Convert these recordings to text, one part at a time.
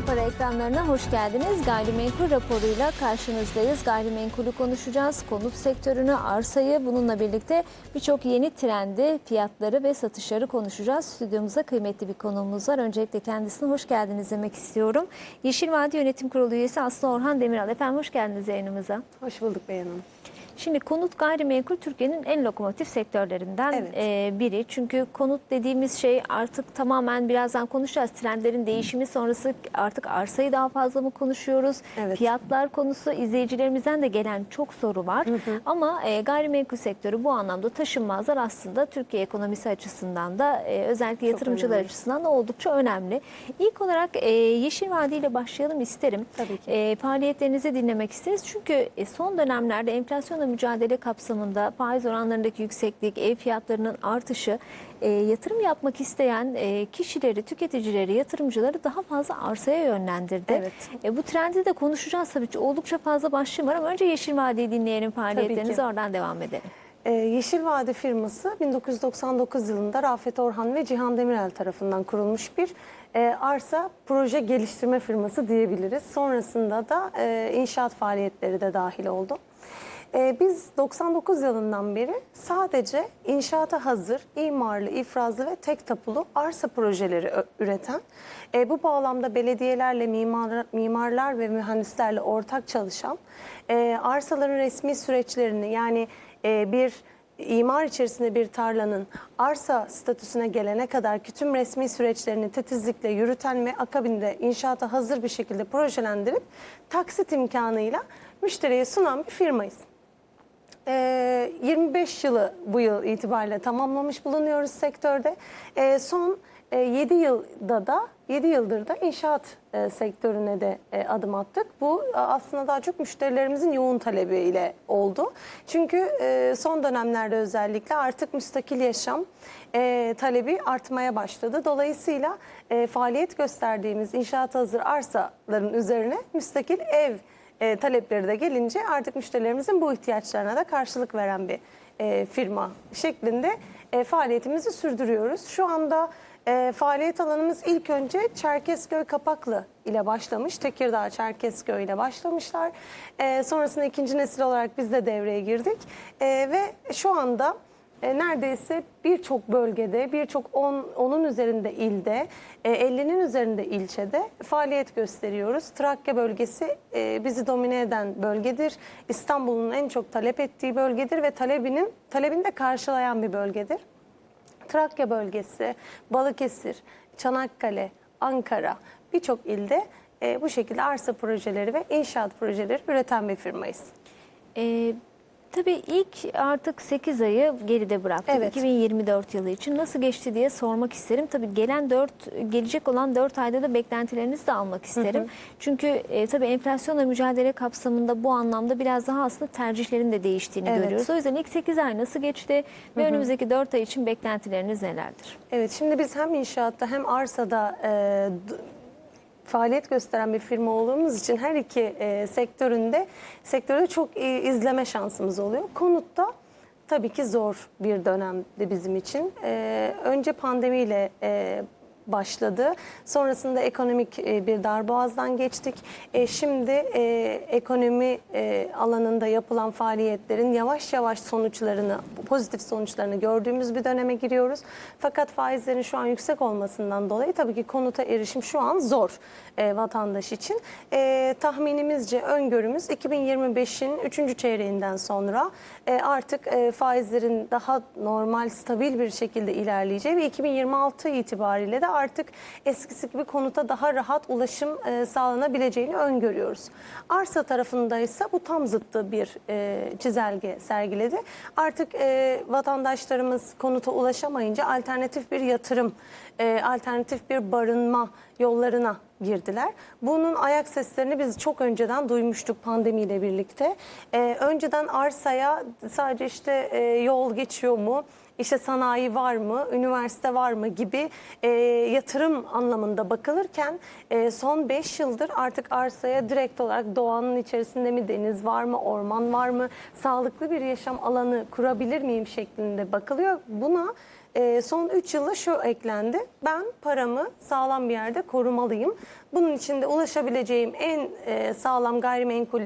Ampara ekranlarına hoş geldiniz. Gayrimenkul raporuyla karşınızdayız. Gayrimenkulü konuşacağız. Konut sektörünü, arsayı bununla birlikte birçok yeni trendi, fiyatları ve satışları konuşacağız. Stüdyomuza kıymetli bir konuğumuz var. Öncelikle kendisine hoş geldiniz demek istiyorum. Yeşil Vadi Yönetim Kurulu üyesi Aslı Orhan Demiral. Efendim hoş geldiniz yayınımıza. Hoş bulduk Beyhan Hanım. Şimdi konut gayrimenkul Türkiye'nin en lokomotif sektörlerinden Evet. e, biri. Çünkü konut dediğimiz şey artık tamamen birazdan konuşacağız. Trendlerin değişimi sonrası artık arsayı daha fazla mı konuşuyoruz? Evet. Fiyatlar konusu izleyicilerimizden de gelen çok soru var. Ama e, gayrimenkul sektörü bu anlamda taşınmazlar aslında Türkiye ekonomisi açısından da e, özellikle yatırımcılar önemli. açısından da oldukça önemli. İlk olarak e, Yeşil Vadi ile başlayalım isterim. Tabii ki. E, faaliyetlerinizi dinlemek isteriz. Çünkü e, son dönemlerde enflasyonla mücadele kapsamında faiz oranlarındaki yükseklik, ev fiyatlarının artışı e, yatırım yapmak isteyen e, kişileri, tüketicileri, yatırımcıları daha fazla arsaya yönlendirdi. Evet. E, bu trendi de konuşacağız tabii ki. Oldukça fazla başlığım var ama önce Yeşil Vadi'yi dinleyelim faaliyetlerinizi oradan devam edelim. Ee, Yeşil Vadi firması 1999 yılında Rafet Orhan ve Cihan Demirel tarafından kurulmuş bir e, arsa proje geliştirme firması diyebiliriz. Sonrasında da e, inşaat faaliyetleri de dahil oldu. E, biz 99 yılından beri sadece inşaata hazır, imarlı, ifrazlı ve tek tapulu arsa projeleri üreten, e, bu bağlamda belediyelerle, mimar, mimarlar ve mühendislerle ortak çalışan, e, arsaların resmi süreçlerini yani e, bir imar içerisinde bir tarlanın arsa statüsüne gelene kadar ki tüm resmi süreçlerini titizlikle yürüten ve akabinde inşaata hazır bir şekilde projelendirip taksit imkanıyla müşteriye sunan bir firmayız. Ee, 25 yılı bu yıl itibariyle tamamlamış bulunuyoruz sektörde. Ee, son e, 7 yılda da 7 yıldır da inşaat e, sektörüne de e, adım attık. Bu e, aslında daha çok müşterilerimizin yoğun talebiyle oldu. Çünkü e, son dönemlerde özellikle artık müstakil yaşam e, talebi artmaya başladı. Dolayısıyla e, faaliyet gösterdiğimiz inşaat hazır arsaların üzerine müstakil ev e, talepleri de gelince artık müşterilerimizin bu ihtiyaçlarına da karşılık veren bir e, firma şeklinde e, faaliyetimizi sürdürüyoruz. Şu anda e, faaliyet alanımız ilk önce Çerkezköy Kapaklı ile başlamış. Tekirdağ Çerkezköy ile başlamışlar. E, sonrasında ikinci nesil olarak biz de devreye girdik. E, ve şu anda e, neredeyse birçok bölgede, birçok 10 onun üzerinde ilde, e, 50'nin üzerinde ilçede faaliyet gösteriyoruz. Trakya bölgesi e, bizi domine eden bölgedir. İstanbul'un en çok talep ettiği bölgedir ve talebinin talebini de karşılayan bir bölgedir. Trakya bölgesi, Balıkesir, Çanakkale, Ankara birçok ilde e, bu şekilde arsa projeleri ve inşaat projeleri üreten bir firmayız. Ee, tabii ilk artık 8 ayı geride bıraktık. Evet. 2024 yılı için nasıl geçti diye sormak isterim. Tabii gelen 4 gelecek olan 4 ayda da beklentilerinizi de almak isterim. Çünkü e, tabii enflasyonla mücadele kapsamında bu anlamda biraz daha aslında tercihlerin de değiştiğini Evet. görüyoruz. O yüzden ilk 8 ay nasıl geçti ve önümüzdeki 4 ay için beklentileriniz nelerdir? Evet şimdi biz hem inşaatta hem arsada e, faaliyet gösteren bir firma olduğumuz için her iki e, sektöründe sektörde çok e, izleme şansımız oluyor. Konutta tabii ki zor bir dönemdi bizim için. E, önce pandemiyle e, başladı. Sonrasında ekonomik e, bir darboğazdan geçtik. E, Şimdi e, ekonomi alanında yapılan faaliyetlerin yavaş yavaş sonuçlarını, pozitif sonuçlarını gördüğümüz bir döneme giriyoruz. Fakat faizlerin şu an yüksek olmasından dolayı tabii ki konuta erişim şu an zor vatandaş için. Tahminimizce öngörümüz 2025'in 3. çeyreğinden sonra artık faizlerin daha normal, stabil bir şekilde ilerleyeceği ve 2026 itibariyle de artık eskisi gibi konuta daha rahat ulaşım e, sağlanabileceğini öngörüyoruz. Arsa tarafında ise bu tam zıttı bir e, çizelge sergiledi. Artık e, vatandaşlarımız konuta ulaşamayınca alternatif bir yatırım, e, alternatif bir barınma yollarına girdiler. Bunun ayak seslerini biz çok önceden duymuştuk pandemiyle birlikte. E, önceden arsaya sadece işte e, yol geçiyor mu? İşte sanayi var mı, üniversite var mı gibi e, yatırım anlamında bakılırken e, son 5 yıldır artık arsaya direkt olarak doğanın içerisinde mi deniz var mı, orman var mı, sağlıklı bir yaşam alanı kurabilir miyim şeklinde bakılıyor. Buna e, son 3 yılda şu eklendi. Ben paramı sağlam bir yerde korumalıyım. Bunun için de ulaşabileceğim en e, sağlam gayrimenkul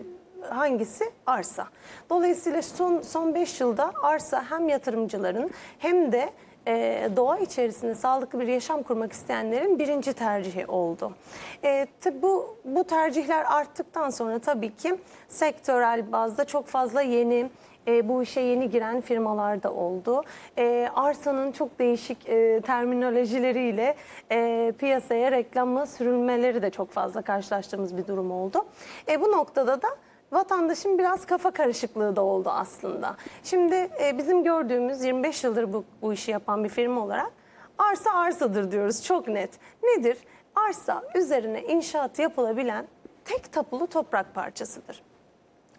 hangisi? Arsa. Dolayısıyla son son 5 yılda arsa hem yatırımcıların hem de e, doğa içerisinde sağlıklı bir yaşam kurmak isteyenlerin birinci tercihi oldu. E, tabi bu bu tercihler arttıktan sonra tabii ki sektörel bazda çok fazla yeni e, bu işe yeni giren firmalar da oldu. E, arsanın çok değişik e, terminolojileriyle e, piyasaya reklamla sürülmeleri de çok fazla karşılaştığımız bir durum oldu. E, bu noktada da vatandaşın biraz kafa karışıklığı da oldu aslında. Şimdi e, bizim gördüğümüz 25 yıldır bu, bu işi yapan bir firma olarak arsa arsadır diyoruz çok net. Nedir? Arsa üzerine inşaat yapılabilen tek tapulu toprak parçasıdır.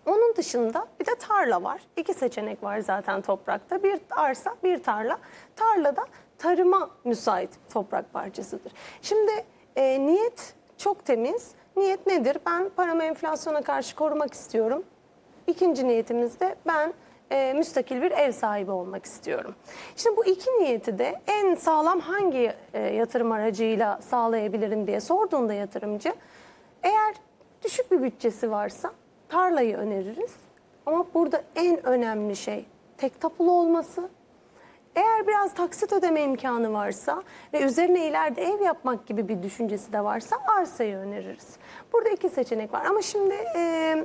Onun dışında bir de tarla var. İki seçenek var zaten toprakta. Bir arsa, bir tarla. Tarlada tarıma müsait toprak parçasıdır. Şimdi e, niyet çok temiz. Niyet nedir? Ben paramı enflasyona karşı korumak istiyorum. İkinci niyetimiz de ben e, müstakil bir ev sahibi olmak istiyorum. Şimdi bu iki niyeti de en sağlam hangi e, yatırım aracıyla sağlayabilirim diye sorduğunda yatırımcı eğer düşük bir bütçesi varsa tarlayı öneririz. Ama burada en önemli şey tek tapulu olması. Eğer biraz taksit ödeme imkanı varsa ve üzerine ileride ev yapmak gibi bir düşüncesi de varsa arsayı öneririz. Burada iki seçenek var ama şimdi e,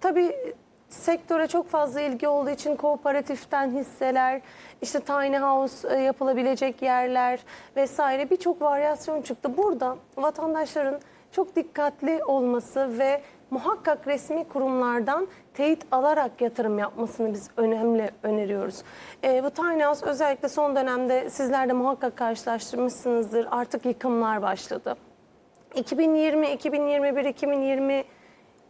tabii sektöre çok fazla ilgi olduğu için kooperatiften hisseler, işte tiny house e, yapılabilecek yerler vesaire birçok varyasyon çıktı. Burada vatandaşların çok dikkatli olması ve muhakkak resmi kurumlardan teyit alarak yatırım yapmasını biz önemli öneriyoruz. E, bu tiny house özellikle son dönemde sizler de muhakkak karşılaştırmışsınızdır. Artık yıkımlar başladı. 2020, 2021, 2020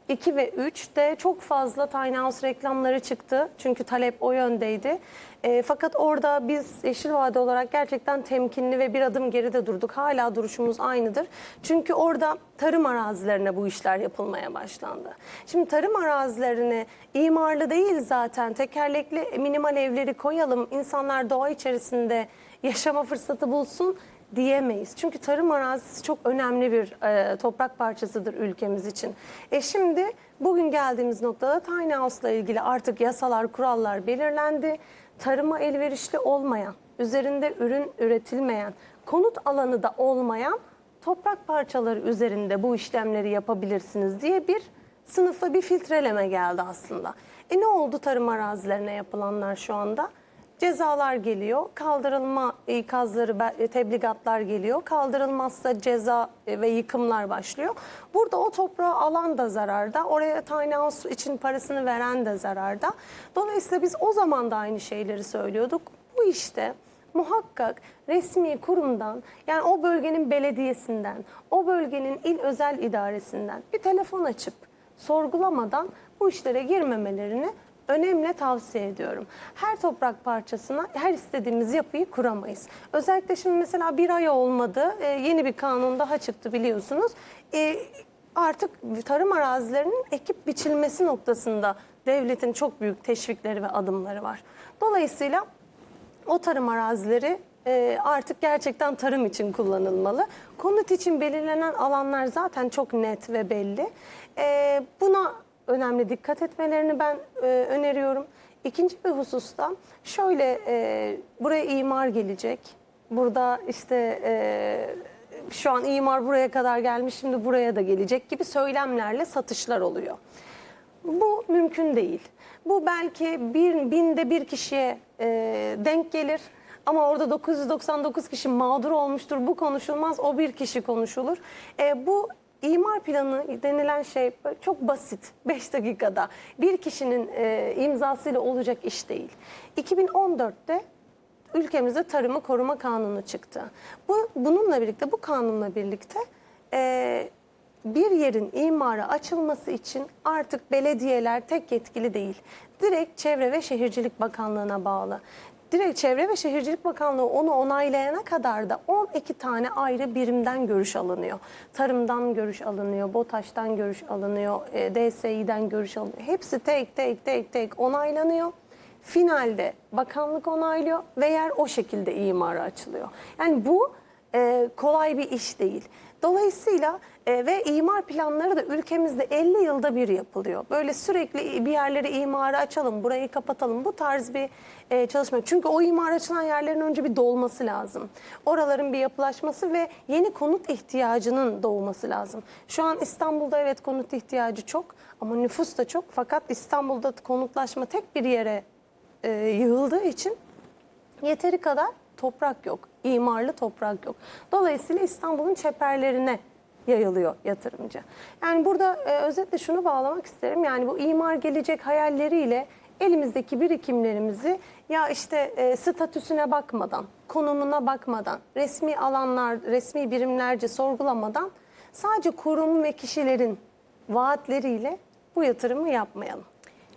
2 ve 3'te çok fazla tiny house reklamları çıktı. Çünkü talep o yöndeydi. E, fakat orada biz Yeşil Vade olarak gerçekten temkinli ve bir adım geride durduk. Hala duruşumuz aynıdır. Çünkü orada tarım arazilerine bu işler yapılmaya başlandı. Şimdi tarım arazilerine imarlı değil zaten tekerlekli minimal evleri koyalım. İnsanlar doğa içerisinde yaşama fırsatı bulsun diyemeyiz. Çünkü tarım arazisi çok önemli bir e, toprak parçasıdır ülkemiz için. E şimdi bugün geldiğimiz noktada tiny house ile ilgili artık yasalar, kurallar belirlendi. Tarıma elverişli olmayan, üzerinde ürün üretilmeyen, konut alanı da olmayan toprak parçaları üzerinde bu işlemleri yapabilirsiniz diye bir sınıfla bir filtreleme geldi aslında. E ne oldu tarım arazilerine yapılanlar şu anda? Cezalar geliyor, kaldırılma ikazları, be- tebligatlar geliyor. Kaldırılmazsa ceza e, ve yıkımlar başlıyor. Burada o toprağı alan da zararda, oraya tiny house için parasını veren de zararda. Dolayısıyla biz o zaman da aynı şeyleri söylüyorduk. Bu işte muhakkak resmi kurumdan yani o bölgenin belediyesinden, o bölgenin il özel idaresinden bir telefon açıp sorgulamadan bu işlere girmemelerini önemli tavsiye ediyorum. Her toprak parçasına her istediğimiz yapıyı kuramayız. Özellikle şimdi mesela bir ay olmadı e, yeni bir kanun daha çıktı biliyorsunuz. E, artık tarım arazilerinin ekip biçilmesi noktasında devletin çok büyük teşvikleri ve adımları var. Dolayısıyla o tarım arazileri e, artık gerçekten tarım için kullanılmalı. Konut için belirlenen alanlar zaten çok net ve belli. E, buna önemli dikkat etmelerini ben e, öneriyorum. İkinci bir hususta şöyle e, buraya imar gelecek. Burada işte e, şu an imar buraya kadar gelmiş şimdi buraya da gelecek gibi söylemlerle satışlar oluyor. Bu mümkün değil. Bu belki bir, binde bir kişiye e, denk gelir. Ama orada 999 kişi mağdur olmuştur. Bu konuşulmaz. O bir kişi konuşulur. E, bu imar planı denilen şey çok basit. 5 dakikada bir kişinin e, imzasıyla olacak iş değil. 2014'te ülkemizde tarımı koruma kanunu çıktı. Bu bununla birlikte bu kanunla birlikte e, bir yerin imara açılması için artık belediyeler tek yetkili değil. Direkt Çevre ve Şehircilik Bakanlığı'na bağlı. Direkt Çevre ve Şehircilik Bakanlığı onu onaylayana kadar da 12 tane ayrı birimden görüş alınıyor. Tarımdan görüş alınıyor, BOTAŞ'tan görüş alınıyor, e, DSİ'den görüş alınıyor. Hepsi tek tek tek tek onaylanıyor. Finalde bakanlık onaylıyor ve yer o şekilde imara açılıyor. Yani bu e, kolay bir iş değil. Dolayısıyla e, ve imar planları da ülkemizde 50 yılda bir yapılıyor. Böyle sürekli bir yerleri imara açalım, burayı kapatalım bu tarz bir e, çalışma. Çünkü o imar açılan yerlerin önce bir dolması lazım. Oraların bir yapılaşması ve yeni konut ihtiyacının doğması lazım. Şu an İstanbul'da evet konut ihtiyacı çok ama nüfus da çok. Fakat İstanbul'da konutlaşma tek bir yere e, yığıldığı için yeteri kadar toprak yok. imarlı toprak yok. Dolayısıyla İstanbul'un çeperlerine yayılıyor yatırımcı. Yani burada e, özetle şunu bağlamak isterim. Yani bu imar gelecek hayalleriyle elimizdeki birikimlerimizi ya işte e, statüsüne bakmadan, konumuna bakmadan, resmi alanlar, resmi birimlerce sorgulamadan sadece kurum ve kişilerin vaatleriyle bu yatırımı yapmayalım.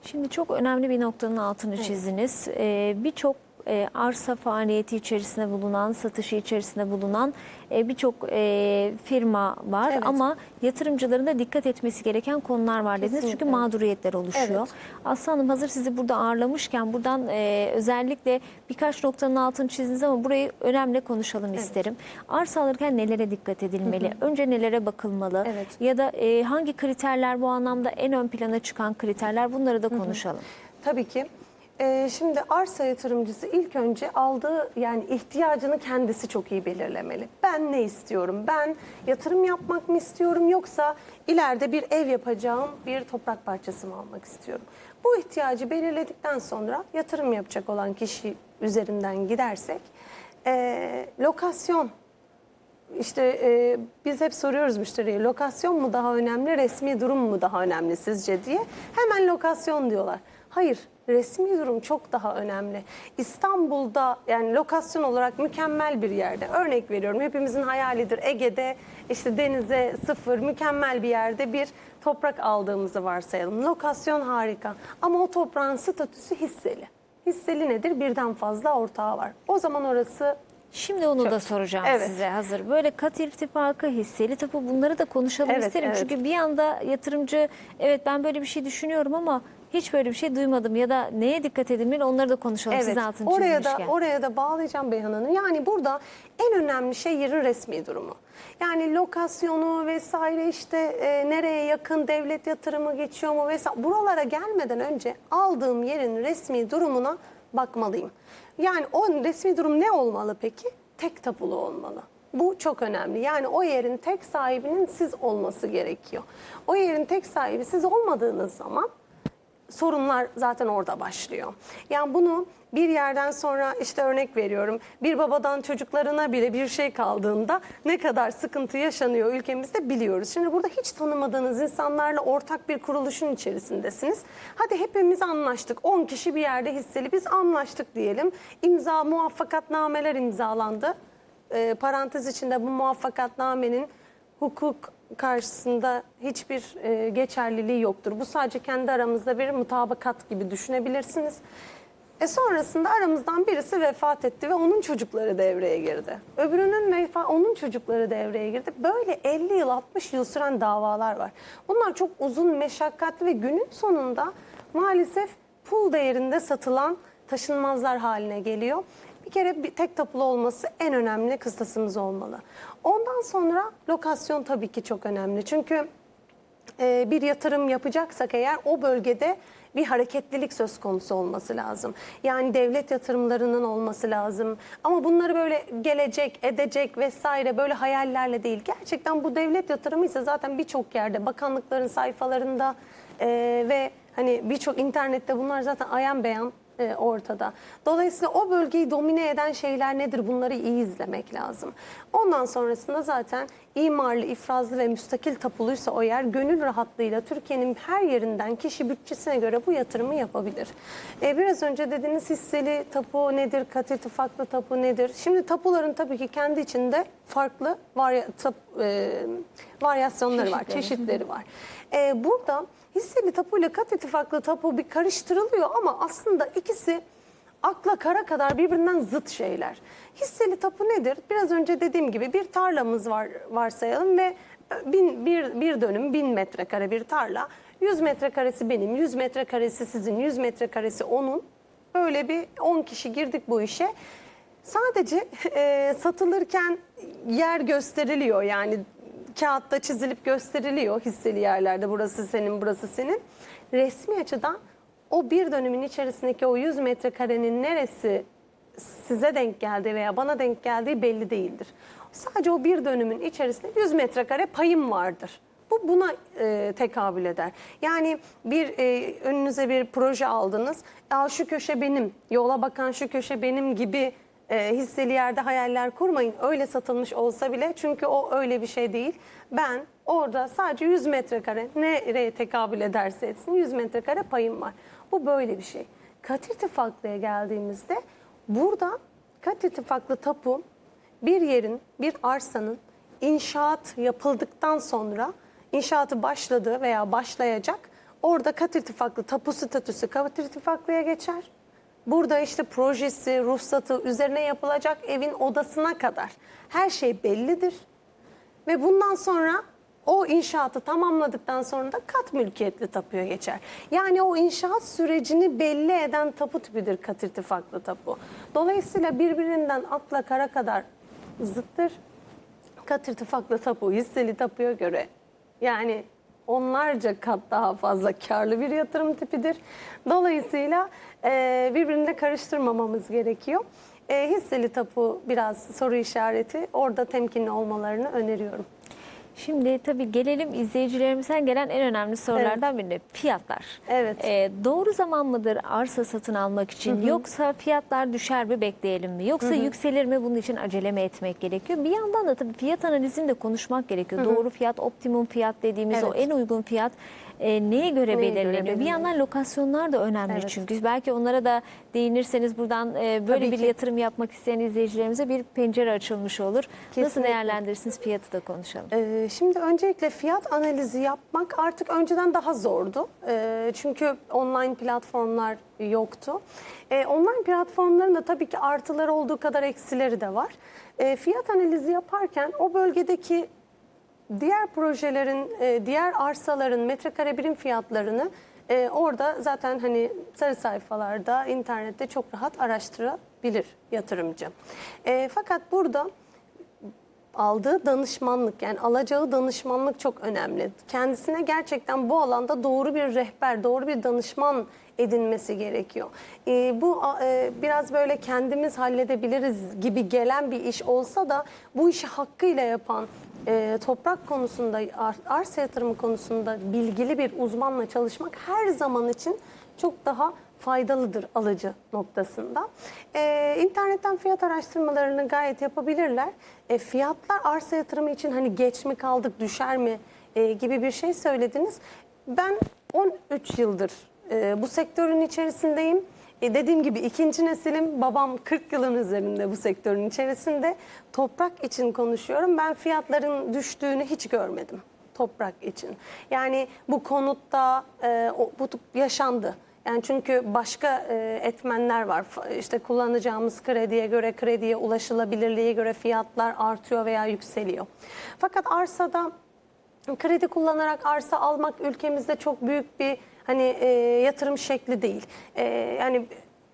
Şimdi çok önemli bir noktanın altını çizdiniz. Ee, Birçok e, arsa faaliyeti içerisinde bulunan, satışı içerisinde bulunan e, birçok e, firma var Evet. ama yatırımcıların da dikkat etmesi gereken konular var dediniz. Çünkü Kesinlikle. mağduriyetler oluşuyor. Evet. Aslı Hanım hazır sizi burada ağırlamışken buradan e, özellikle birkaç noktanın altını çizdiniz ama burayı önemli konuşalım isterim. Arsa alırken nelere dikkat edilmeli? Önce nelere bakılmalı? Evet. Ya da e, hangi kriterler bu anlamda en ön plana çıkan kriterler bunları da konuşalım. Tabii ki. Ee, şimdi arsa yatırımcısı ilk önce aldığı yani ihtiyacını kendisi çok iyi belirlemeli. Ben ne istiyorum? Ben yatırım yapmak mı istiyorum yoksa ileride bir ev yapacağım bir toprak parçası mı almak istiyorum? Bu ihtiyacı belirledikten sonra yatırım yapacak olan kişi üzerinden gidersek ee, lokasyon işte e, biz hep soruyoruz müşteriye lokasyon mu daha önemli, resmi durum mu daha önemli sizce diye. Hemen lokasyon diyorlar. Hayır, resmi durum çok daha önemli. İstanbul'da yani lokasyon olarak mükemmel bir yerde. Örnek veriyorum hepimizin hayalidir Ege'de işte denize sıfır mükemmel bir yerde bir toprak aldığımızı varsayalım. Lokasyon harika ama o toprağın statüsü hisseli. Hisseli nedir? Birden fazla ortağı var. O zaman orası Şimdi onu da soracağım Evet. size hazır. Böyle kat irtifakı, hisseli tapu bunları da konuşalım Evet, isterim. evet. Çünkü bir anda yatırımcı evet ben böyle bir şey düşünüyorum ama hiç böyle bir şey duymadım ya da neye dikkat edilmeli onları da konuşalım Evet. siz altını oraya da oraya da bağlayacağım Beyhan Hanım. Yani burada en önemli şey yerin resmi durumu. Yani lokasyonu vesaire işte e, nereye yakın devlet yatırımı geçiyor mu vesaire buralara gelmeden önce aldığım yerin resmi durumuna bakmalıyım. Yani o resmi durum ne olmalı peki? Tek tapulu olmalı. Bu çok önemli. Yani o yerin tek sahibinin siz olması gerekiyor. O yerin tek sahibi siz olmadığınız zaman sorunlar zaten orada başlıyor. Yani bunu bir yerden sonra işte örnek veriyorum bir babadan çocuklarına bile bir şey kaldığında ne kadar sıkıntı yaşanıyor ülkemizde biliyoruz. Şimdi burada hiç tanımadığınız insanlarla ortak bir kuruluşun içerisindesiniz. Hadi hepimiz anlaştık 10 kişi bir yerde hisseli biz anlaştık diyelim. İmza muvaffakatnameler imzalandı. Ee, parantez içinde bu muvaffakatnamenin hukuk karşısında hiçbir e, geçerliliği yoktur. Bu sadece kendi aramızda bir mutabakat gibi düşünebilirsiniz. E sonrasında aramızdan birisi vefat etti ve onun çocukları devreye girdi. Öbürünün vefa onun çocukları devreye girdi. Böyle 50 yıl 60 yıl süren davalar var. Bunlar çok uzun meşakkatli ve günün sonunda maalesef pul değerinde satılan taşınmazlar haline geliyor. Bir kere bir tek tapulu olması en önemli kıstasımız olmalı. Ondan sonra lokasyon tabii ki çok önemli. Çünkü e, bir yatırım yapacaksak eğer o bölgede bir hareketlilik söz konusu olması lazım. Yani devlet yatırımlarının olması lazım. Ama bunları böyle gelecek, edecek vesaire böyle hayallerle değil. Gerçekten bu devlet yatırımı ise zaten birçok yerde bakanlıkların sayfalarında e, ve hani birçok internette bunlar zaten ayan beyan e, ortada. Dolayısıyla o bölgeyi domine eden şeyler nedir? Bunları iyi izlemek lazım. Ondan sonrasında zaten imarlı, ifrazlı ve müstakil tapuluysa o yer gönül rahatlığıyla Türkiye'nin her yerinden kişi bütçesine göre bu yatırımı yapabilir. E, biraz önce dediğiniz hisseli tapu nedir? Kat irtifaklı tapu nedir? Şimdi tapuların tabii ki kendi içinde farklı varya, tap, e, varyasyonları var, Çeşitleri. çeşitleri var. E, burada hisseli tapu ile kat ittifaklı tapu bir karıştırılıyor ama aslında ikisi akla kara kadar birbirinden zıt şeyler. Hisseli tapu nedir? Biraz önce dediğim gibi bir tarlamız var varsayalım ve bin, bir, bir dönüm bin metrekare bir tarla. 100 metrekaresi benim, 100 metrekaresi sizin, 100 metrekaresi onun. Böyle bir 10 kişi girdik bu işe. Sadece e, satılırken yer gösteriliyor yani kağıtta çizilip gösteriliyor hisseli yerlerde burası senin burası senin. Resmi açıdan o bir dönümün içerisindeki o 100 metrekarenin neresi size denk geldi veya bana denk geldiği belli değildir. Sadece o bir dönümün içerisinde 100 metrekare payım vardır. Bu buna e, tekabül eder. Yani bir e, önünüze bir proje aldınız. Ya şu köşe benim, yola bakan şu köşe benim gibi e, hisseli yerde hayaller kurmayın. Öyle satılmış olsa bile çünkü o öyle bir şey değil. Ben orada sadece 100 metrekare nereye tekabül ederse etsin 100 metrekare payım var. Bu böyle bir şey. Kat ittifaklıya geldiğimizde burada kat ittifaklı tapu bir yerin, bir arsanın inşaat yapıldıktan sonra inşaatı başladı veya başlayacak. Orada kat irtifaklı tapu statüsü kat irtifaklıya geçer. Burada işte projesi, ruhsatı, üzerine yapılacak evin odasına kadar her şey bellidir. Ve bundan sonra o inşaatı tamamladıktan sonra da kat mülkiyetli tapuya geçer. Yani o inşaat sürecini belli eden tapu tipidir kat irtifaklı tapu. Dolayısıyla birbirinden akla kara kadar zıttır. Kat irtifaklı tapu hisseli tapuya göre yani onlarca kat daha fazla karlı bir yatırım tipidir. Dolayısıyla e, birbirine karıştırmamamız gerekiyor. E, hisseli tapu biraz soru işareti. Orada temkinli olmalarını öneriyorum. Şimdi tabii gelelim izleyicilerimizden gelen en önemli sorulardan birine fiyatlar. Evet. Ee, doğru zaman mıdır arsa satın almak için yoksa fiyatlar düşer mi bekleyelim mi yoksa yükselir mi bunun için acele mi etmek gerekiyor? Bir yandan da tabii fiyat analizini de konuşmak gerekiyor. Doğru fiyat, optimum fiyat dediğimiz o Evet. en uygun fiyat e, neye göre Neye göre belirleniyor? Bir belirleniyor? yandan lokasyonlar da önemli Evet. çünkü. Belki onlara da değinirseniz buradan e, böyle Tabii bir ki. yatırım yapmak isteyen izleyicilerimize bir pencere açılmış olur. Nasıl Kesinlikle. değerlendirirsiniz fiyatı da konuşalım. Ee, Şimdi öncelikle fiyat analizi yapmak artık önceden daha zordu. Ee, Çünkü online platformlar yoktu. Ee, Online platformların da tabii ki artıları olduğu kadar eksileri de var. Ee, Fiyat analizi yaparken o bölgedeki diğer projelerin, e, diğer arsaların metrekare birim fiyatlarını e, orada zaten hani sarı sayfalarda, internette çok rahat araştırabilir yatırımcı. E, Fakat burada aldığı danışmanlık yani alacağı danışmanlık çok önemli. Kendisine gerçekten bu alanda doğru bir rehber, doğru bir danışman edinmesi gerekiyor. Ee, bu e, biraz böyle kendimiz halledebiliriz gibi gelen bir iş olsa da bu işi hakkıyla yapan e, toprak konusunda, ar- arsa yatırımı konusunda bilgili bir uzmanla çalışmak her zaman için çok daha faydalıdır alıcı noktasında. Ee, internetten fiyat araştırmalarını gayet yapabilirler. E, fiyatlar arsa yatırımı için hani geç mi kaldık, düşer mi e, gibi bir şey söylediniz. Ben 13 yıldır e, bu sektörün içerisindeyim. E, dediğim gibi ikinci nesilim babam 40 yılın üzerinde bu sektörün içerisinde. Toprak için konuşuyorum. Ben fiyatların düştüğünü hiç görmedim toprak için. Yani bu konutta e, o, bu yaşandı. Yani çünkü başka e, etmenler var. İşte kullanacağımız krediye göre, krediye ulaşılabilirliğe göre fiyatlar artıyor veya yükseliyor. Fakat arsada kredi kullanarak arsa almak ülkemizde çok büyük bir hani e, yatırım şekli değil. E, yani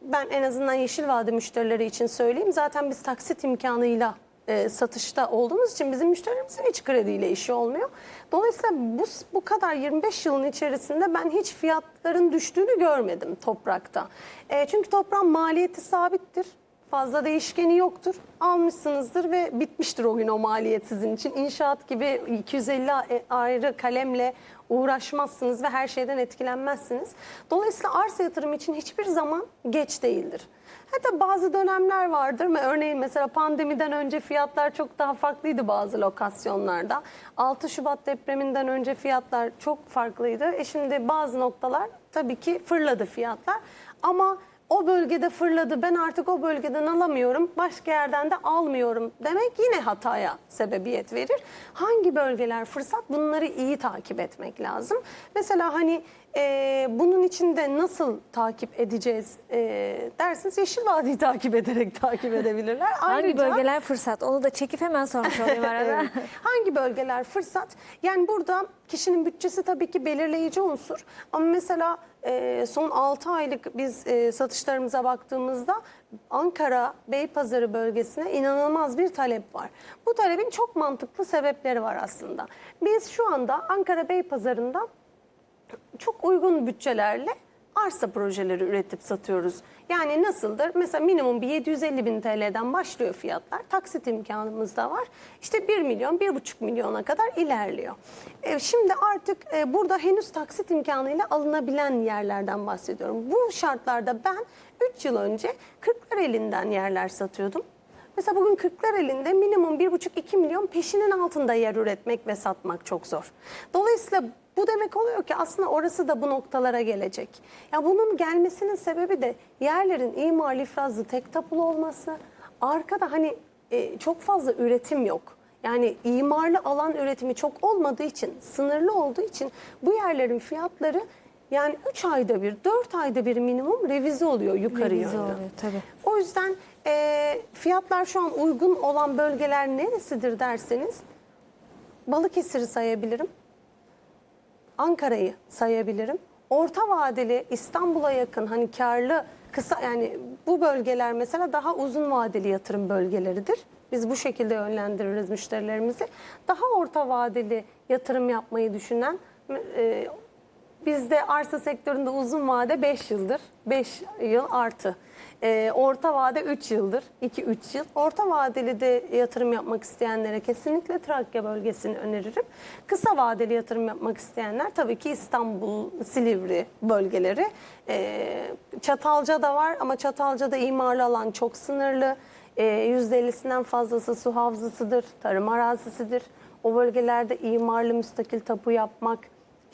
ben en azından Yeşil Vade müşterileri için söyleyeyim. Zaten biz taksit imkanıyla e, satışta olduğumuz için bizim müşterilerimizin hiç krediyle işi olmuyor. Dolayısıyla bu, bu kadar 25 yılın içerisinde ben hiç fiyatların düştüğünü görmedim toprakta. E, çünkü toprağın maliyeti sabittir. Fazla değişkeni yoktur. Almışsınızdır ve bitmiştir o gün o maliyet sizin için. İnşaat gibi 250 ayrı kalemle uğraşmazsınız ve her şeyden etkilenmezsiniz. Dolayısıyla arsa yatırımı için hiçbir zaman geç değildir. Hatta bazı dönemler vardır. Örneğin mesela pandemiden önce fiyatlar çok daha farklıydı bazı lokasyonlarda. 6 Şubat depreminden önce fiyatlar çok farklıydı. E şimdi bazı noktalar tabii ki fırladı fiyatlar. Ama o bölgede fırladı ben artık o bölgeden alamıyorum başka yerden de almıyorum demek yine hataya sebebiyet verir. Hangi bölgeler fırsat bunları iyi takip etmek lazım. Mesela hani e, bunun için de nasıl takip edeceğiz e, dersiniz Yeşil Vadi'yi takip ederek takip edebilirler. Hangi bölgeler fırsat? Onu da çekip hemen sormuş olayım arada. Evet. Hangi bölgeler fırsat? Yani burada kişinin bütçesi tabii ki belirleyici unsur. Ama mesela e, son 6 aylık biz e, satışlarımıza baktığımızda Ankara Beypazarı bölgesine inanılmaz bir talep var. Bu talebin çok mantıklı sebepleri var aslında. Biz şu anda Ankara Beypazarı'nda çok uygun bütçelerle arsa projeleri üretip satıyoruz. Yani nasıldır? Mesela minimum bir 750 bin TL'den başlıyor fiyatlar. Taksit imkanımız da var. İşte 1 milyon, 1,5 milyona kadar ilerliyor. E, şimdi artık e, burada henüz taksit imkanıyla alınabilen yerlerden bahsediyorum. Bu şartlarda ben 3 yıl önce Kırklar elinden yerler satıyordum. Mesela bugün Kırklar elinde minimum 1,5-2 milyon peşinin altında yer üretmek ve satmak çok zor. Dolayısıyla bu demek oluyor ki aslında orası da bu noktalara gelecek. Ya bunun gelmesinin sebebi de yerlerin imar ifrazlı tek tapulu olması. Arkada hani e, çok fazla üretim yok. Yani imarlı alan üretimi çok olmadığı için, sınırlı olduğu için bu yerlerin fiyatları yani 3 ayda bir, 4 ayda bir minimum revize oluyor yukarı Revize yönlü. oluyor, tabii. O yüzden e, fiyatlar şu an uygun olan bölgeler neresidir derseniz Balıkesir'i sayabilirim. Ankara'yı sayabilirim. Orta vadeli İstanbul'a yakın hani karlı kısa yani bu bölgeler mesela daha uzun vadeli yatırım bölgeleridir. Biz bu şekilde yönlendiririz müşterilerimizi. Daha orta vadeli yatırım yapmayı düşünen e, bizde arsa sektöründe uzun vade 5 yıldır. 5 yıl artı. Ee, orta vade 3 yıldır. 2-3 yıl. Orta vadeli de yatırım yapmak isteyenlere kesinlikle Trakya bölgesini öneririm. Kısa vadeli yatırım yapmak isteyenler tabii ki İstanbul, Silivri bölgeleri. Ee, Çatalca'da var ama Çatalca'da imarlı alan çok sınırlı. Ee, %50'sinden fazlası su havzasıdır, tarım arazisidir. O bölgelerde imarlı müstakil tapu yapmak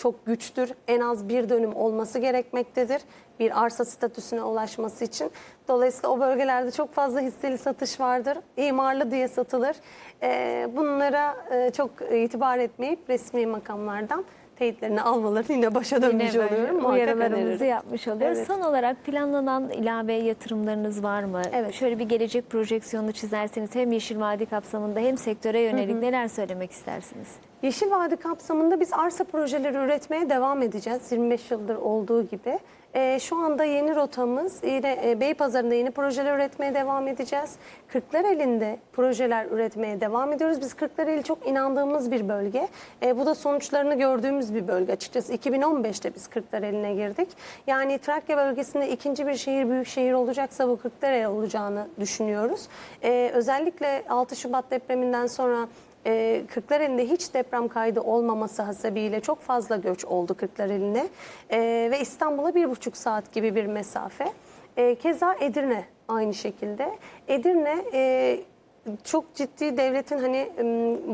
çok güçtür. En az bir dönüm olması gerekmektedir. Bir arsa statüsüne ulaşması için. Dolayısıyla o bölgelerde çok fazla hisseli satış vardır. İmarlı diye satılır. Ee, bunlara e, çok itibar etmeyip resmi makamlardan teyitlerini almalarını yine başa dönmüş Yine oluyorum. Uyarılarımızı yapmış oluyoruz. Evet. Son olarak planlanan ilave yatırımlarınız var mı? Evet. Şöyle bir gelecek projeksiyonu çizerseniz hem Yeşil Vadi kapsamında hem sektöre yönelik neler söylemek istersiniz? Yeşil Vadi kapsamında biz arsa projeleri üretmeye devam edeceğiz. 25 yıldır olduğu gibi. Ee, şu anda yeni rotamız yine e, Beypazarı'nda yeni projeler üretmeye devam edeceğiz. Kırklareli'nde projeler üretmeye devam ediyoruz. Biz Kırklareli çok inandığımız bir bölge. Ee, bu da sonuçlarını gördüğümüz bir bölge. Açıkçası 2015'te biz Kırklareli'ne girdik. Yani Trakya bölgesinde ikinci bir şehir, büyük şehir olacaksa bu Kırklareli olacağını düşünüyoruz. Ee, özellikle 6 Şubat depreminden sonra e, Kırklareli'nde hiç deprem kaydı olmaması hasebiyle çok fazla göç oldu Kırklareli'ne e, ve İstanbul'a bir buçuk saat gibi bir mesafe. E, keza Edirne aynı şekilde. Edirne e, çok ciddi devletin hani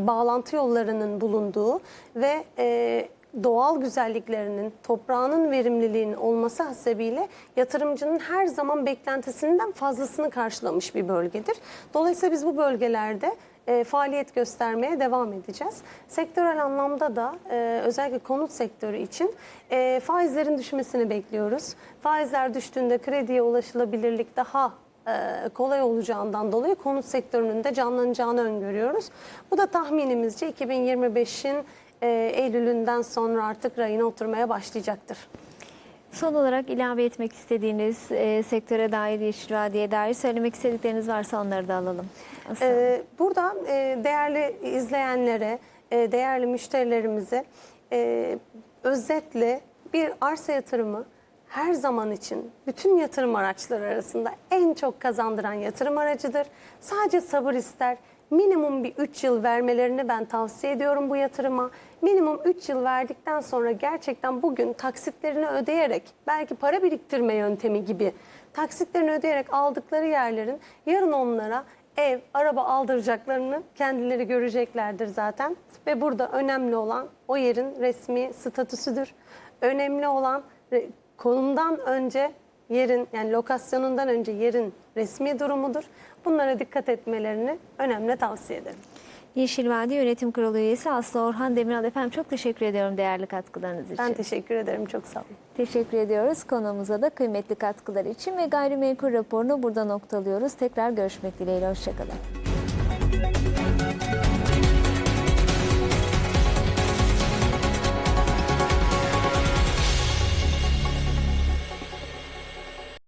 bağlantı yollarının bulunduğu ve e, doğal güzelliklerinin, toprağının verimliliğinin olması hasebiyle yatırımcının her zaman beklentisinden fazlasını karşılamış bir bölgedir. Dolayısıyla biz bu bölgelerde e, faaliyet göstermeye devam edeceğiz. Sektörel anlamda da e, özellikle konut sektörü için e, faizlerin düşmesini bekliyoruz. Faizler düştüğünde krediye ulaşılabilirlik daha e, kolay olacağından dolayı konut sektörünün de canlanacağını öngörüyoruz. Bu da tahminimizce 2025'in e, Eylül'ünden sonra artık rayına oturmaya başlayacaktır. Son olarak ilave etmek istediğiniz e, sektöre dair, Yeşil Vadi'ye dair söylemek istedikleriniz varsa onları da alalım. Aslı. Ee, burada e, değerli izleyenlere, e, değerli müşterilerimize e, özetle bir arsa yatırımı her zaman için bütün yatırım araçları arasında en çok kazandıran yatırım aracıdır. Sadece sabır ister. Minimum bir 3 yıl vermelerini ben tavsiye ediyorum bu yatırıma. Minimum 3 yıl verdikten sonra gerçekten bugün taksitlerini ödeyerek belki para biriktirme yöntemi gibi taksitlerini ödeyerek aldıkları yerlerin yarın onlara ev, araba aldıracaklarını kendileri göreceklerdir zaten. Ve burada önemli olan o yerin resmi statüsüdür. Önemli olan konumdan önce yerin yani lokasyonundan önce yerin resmi durumudur. Bunlara dikkat etmelerini önemli tavsiye ederim. Yeşil Vadi Yönetim Kurulu üyesi Aslı Orhan Demiral efendim çok teşekkür ediyorum değerli katkılarınız için. Ben teşekkür ederim. Çok sağ olun. Teşekkür ediyoruz konuğumuza da kıymetli katkıları için ve gayrimenkul raporunu burada noktalıyoruz. Tekrar görüşmek dileğiyle. Hoşçakalın.